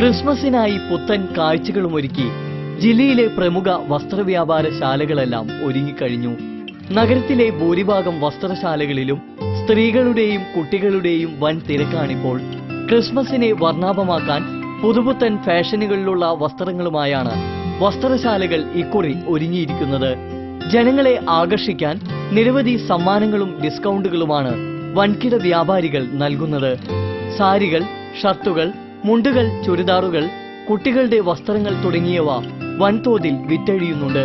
ക്രിസ്മസിനായി പുത്തൻ കാഴ്ചകളും ഒരുക്കി ജില്ലയിലെ പ്രമുഖ വസ്ത്രവ്യാപാര ശാലകളെല്ലാം ഒരുങ്ങിക്കഴിഞ്ഞു. നഗരത്തിലെ ഭൂരിഭാഗം വസ്ത്രശാലകളിലും സ്ത്രീകളുടെയും കുട്ടികളുടെയും വൻ തിരക്കാണിപ്പോൾ. ക്രിസ്മസിനെ വർണാഭമാക്കാൻ പുതുപുത്തൻ ഫാഷനുകളിലുള്ള വസ്ത്രങ്ങളുമായാണ് വസ്ത്രശാലകൾ ഇക്കുറി ഒരുങ്ങിയിരിക്കുന്നത്. ജനങ്ങളെ ആകർഷിക്കാൻ നിരവധി സമ്മാനങ്ങളും ഡിസ്കൗണ്ടുകളുമാണ് വൻകിട വ്യാപാരികൾ നൽകുന്നത്. സാരികൾ ഷർട്ടുകൾ മുണ്ടുകൾ ചുരിദാറുകൾ കുട്ടികളുടെ വസ്ത്രങ്ങൾ തുടങ്ങിയവ വൻതോതിൽ വിറ്റഴിയുന്നുണ്ട്.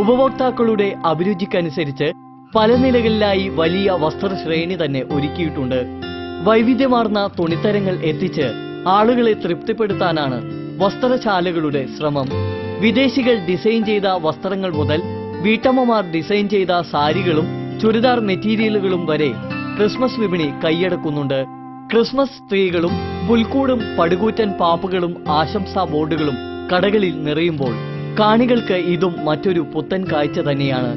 ഉപഭോക്താക്കളുടെ അഭിരുചിക്കനുസരിച്ച് പല നിലകളിലായി വലിയ വസ്ത്രശ്രേണി തന്നെ ഒരുക്കിയിട്ടുണ്ട്. വൈവിധ്യമാർന്ന തുണിത്തരങ്ങൾ എത്തിച്ച് ആളുകളെ തൃപ്തിപ്പെടുത്താനാണ് വസ്ത്രശാലകളുടെ ശ്രമം. വിദേശികൾ ഡിസൈൻ ചെയ്ത വസ്ത്രങ്ങൾ മുതൽ വീട്ടമ്മമാർ ഡിസൈൻ ചെയ്ത സാരികളും ചുരിദാർ മെറ്റീരിയലുകളും വരെ ക്രിസ്മസ് വിപണി കൈയടക്കുന്നുണ്ട്. ക്രിസ്മസ് സ്ത്രീകളും പുൽക്കൂടും പടുകൂറ്റൻ പാപ്പുകളും ആശംസാ ബോർഡുകളും കടകളിൽ നിറയുമ്പോൾ കാണികൾക്ക് ഇതും മറ്റൊരു പുത്തൻ കാഴ്ച തന്നെയാണ്.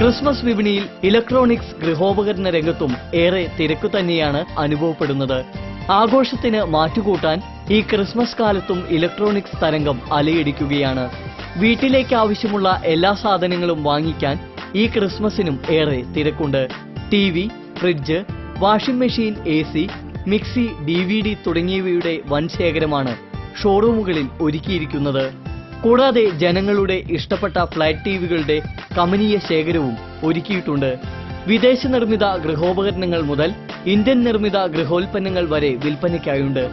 ക്രിസ്മസ് വിപണിയിൽ ഇലക്ട്രോണിക്സ് ഗൃഹോപകരണ രംഗത്തും ഏറെ തിരക്കു തന്നെയാണ് അനുഭവപ്പെടുന്നത്. ആഘോഷത്തിന് മാറ്റുകൂട്ടാൻ ഈ ക്രിസ്മസ് കാലത്തും ഇലക്ട്രോണിക്സ് തരംഗം അലയടിക്കുകയാണ്. വീട്ടിലേക്ക് ആവശ്യമുള്ള എല്ലാ സാധനങ്ങളും വാങ്ങിക്കാൻ ഈ ക്രിസ്മസിനും ഏറെ തിരക്കുണ്ട്. T V fridge washing machine A C mixie D V D തുടങ്ങിയവയുടെ വൻ ശേഖരമാണ് ഷോറൂമുകളിൽ ഒരുക്കിയിരിക്കുന്നത്. കൂടാതെ ജനങ്ങളുടെ ഇഷ്ടപ്പെട്ട ഫ്ലാറ്റ് ടിവികളുടെ കമനീയ ശേഖരവും ഒരുക്കിയിട്ടുണ്ട്. വിദേശ നിർമ്മിത ഗൃഹോപകരണങ്ങൾ മുതൽ ഇന്ത്യൻ നിർമ്മിത ഗൃഹോൽപ്പന്നങ്ങൾ വരെ വിൽപ്പനയ്ക്കായുണ്ട്.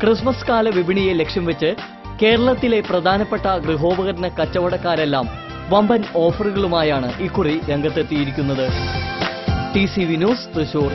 ക്രിസ്മസ് കാല വിപണിയെ ലക്ഷ്യം വെച്ച് കേരളത്തിലെ പ്രധാനപ്പെട്ട ഗൃഹോപകരണ കച്ചവടക്കാരെല്ലാം വമ്പൻ ഓഫറുകളുമായാണ് ഇക്കുറി രംഗത്തെത്തിയിരിക്കുന്നത്. T C V news Thrissur.